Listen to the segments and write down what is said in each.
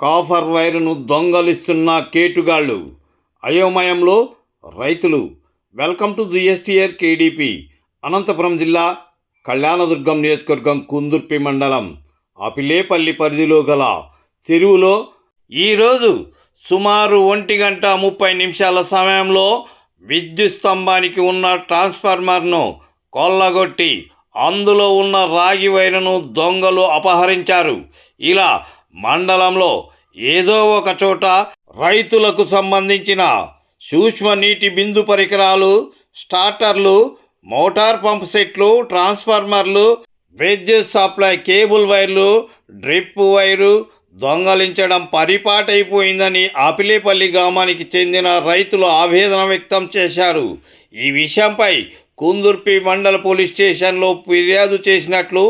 Copper వైరును దొంగలిస్తున్న కేటుగాళ్ళు అయోమయంలో రైతులు. Welcome to GSTR KDP Anantapuram జిల్లా కళ్యాణదుర్గం నియోజకవర్గం కుందుర్పి మండలం అపిలేపల్లి పరిధిలో గల చెరువులో ఈరోజు సుమారు ఒంటి గంట ముప్పై నిమిషాల సమయంలో విద్యుత్ స్తంభానికి ఉన్న ట్రాన్స్ఫార్మర్ను కొల్లగొట్టి అందులో ఉన్న రాగి వైరును దొంగలు అపహరించారు. ఇలా మండలంలో ఏదో ఒక చోట రైతులకు సంబంధించిన సూక్ష్మ నీటి బిందు పరికరాలు స్టార్టర్లు మోటార్ పంప్ సెట్లు ట్రాన్స్ఫార్మర్లు విద్యుత్ సప్లై కేబుల్ వైర్లు డ్రిప్ వైరు దొంగలించడం పరిపాటైపోయిందని ఆపిలేపల్లి గ్రామానికి చెందిన రైతులు ఆవేదన వ్యక్తం చేశారు. ఈ విషయంపై కుందుర్పి మండల పోలీస్ స్టేషన్లో ఫిర్యాదు చేసినట్లు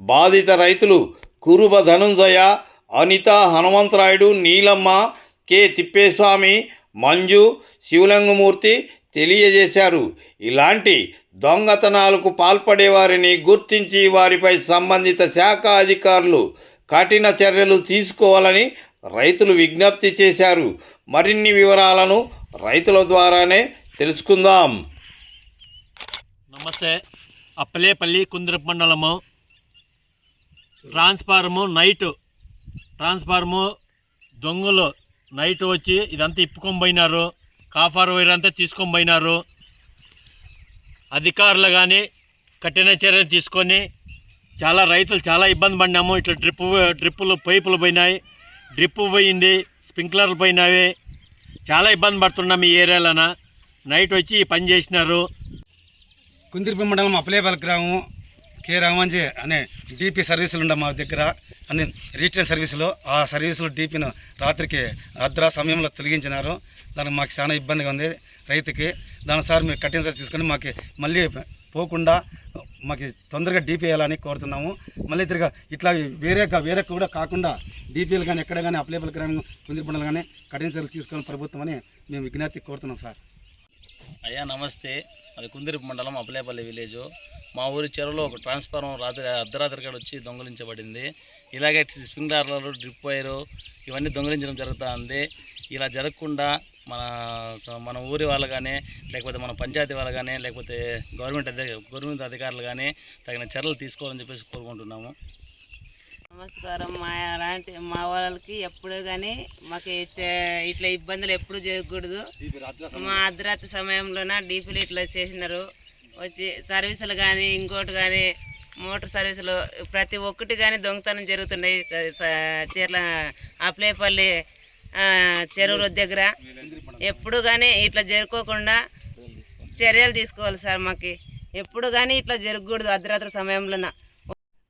బాధిత రైతులు కురుబ ధనుంజయ అనిత హనుమంతరాయుడు నీలమ్మ కె. తిప్పేస్వామి మంజు శివలింగమూర్తి తెలియజేశారు. ఇలాంటి దొంగతనాలకు పాల్పడేవారిని గుర్తించి వారిపై సంబంధిత శాఖ అధికారులు కఠిన చర్యలు తీసుకోవాలని రైతులు విజ్ఞప్తి చేశారు. మరిన్ని వివరాలను రైతుల ద్వారానే తెలుసుకుందాం. నమస్తే. అప్పలేపల్లి కుందరపు మండలము ట్రాన్స్ఫార్ము నైటు ట్రాన్స్ఫార్ము దొంగలు నైట్ వచ్చి ఇదంతా ఇప్పుకొని పోయినారు. కాఫర్ వైర్ అంతా తీసుకొని పోయినారు. అధికారులు కానీ కఠిన చర్యలు తీసుకొని చాలా రైతులు చాలా ఇబ్బంది పడినాము. ఇట్లా డ్రిప్ డ్రిప్పులు పైపులు పోయినాయి. డ్రిప్పు పోయింది స్ప్రింక్లర్లు పోయినాయి. చాలా ఇబ్బంది పడుతున్నాం ఈ ఏరియాలోన. నైట్ వచ్చి పని చేసినారు. కుందిరిపి మండలం అప్లేపల్లి గ్రామం కే రామాంజీ అనే డీపీ సర్వీసులు ఉండే మా దగ్గర. అన్ని రీటైల్ సర్వీసులు ఆ సర్వీసులు డీపీను రాత్రికి అర్ధరా సమయంలో తొలగించినారు. దానికి మాకు చాలా ఇబ్బందిగా ఉంది రైతుకి. దాని సార్ మీరు కఠిన సార్ తీసుకొని మాకు మళ్ళీ పోకుండా మాకు తొందరగా డీపీ వేయాలని కోరుతున్నాము. మళ్ళీ తిరిగి ఇట్లా వేరే వేరే కూడా కాకుండా డీపీలు కానీ ఎక్కడ కానీ అప్లేబుల్ కానీ కుందిరిపండలు కానీ కఠిన చర్యలు తీసుకొని ప్రభుత్వం అని మేము విజ్ఞప్తి కోరుతున్నాం సార్. అయ్యా నమస్తే. అది కుందిరిపు మండలం అపలేపల్లి విలేజ్. మా ఊరి చెరువులో ఒక ట్రాన్స్ఫార్మర్ రాత్రి అర్ధరాత్రి కాడ వచ్చి దొంగలించబడింది. ఇలాగే స్ప్రింక్లర్లు డ్రిప్ వైరు ఇవన్నీ దొంగలించడం జరుగుతూ ఉంది ఇలా జరగకుండా మన మన ఊరి వాళ్ళు కానీ లేకపోతే మన పంచాయతీ వాళ్ళు కానీ లేకపోతే గవర్నమెంట్ అధిక గవర్నమెంట్ అధికారులు కానీ తగిన చర్యలు తీసుకోవాలని చెప్పేసి కోరుకుంటున్నాము. నమస్కారం. మా అలాంటి మా వాళ్ళకి ఎప్పుడు కానీ మాకు ఇట్లా ఇబ్బందులు ఎప్పుడు జరగకూడదు. మా అర్ధరాత్రి సమయంలోన డీపీలు ఇట్లా చేసినారు. వచ్చి సర్వీసులు కానీ ఇంకోటి కానీ మోటార్ సర్వీసులు ప్రతి ఒక్కటి కానీ దొంగతనం జరుగుతున్నాయి. చీర్ల అప్లేపల్లి చెరువుల దగ్గర. ఎప్పుడు కానీ ఇట్లా జరుపుకోకుండా చర్యలు తీసుకోవాలి సార్ మాకు. ఎప్పుడు కానీ ఇట్లా జరగకూడదు అర్ధరాత్రి సమయంలోన.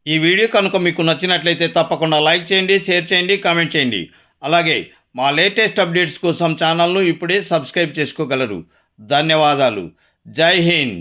ఈ వీడియో కనుక మీకు నచ్చినట్లయితే తప్పకుండా లైక్ చేయండి షేర్ చేయండి కామెంట్ చేయండి. అలాగే మా లేటెస్ట్ అప్డేట్స్ కోసం ఛానల్ను ఇప్పుడే సబ్స్క్రైబ్ చేసుకోగలరు. ధన్యవాదాలు. జై హింద్.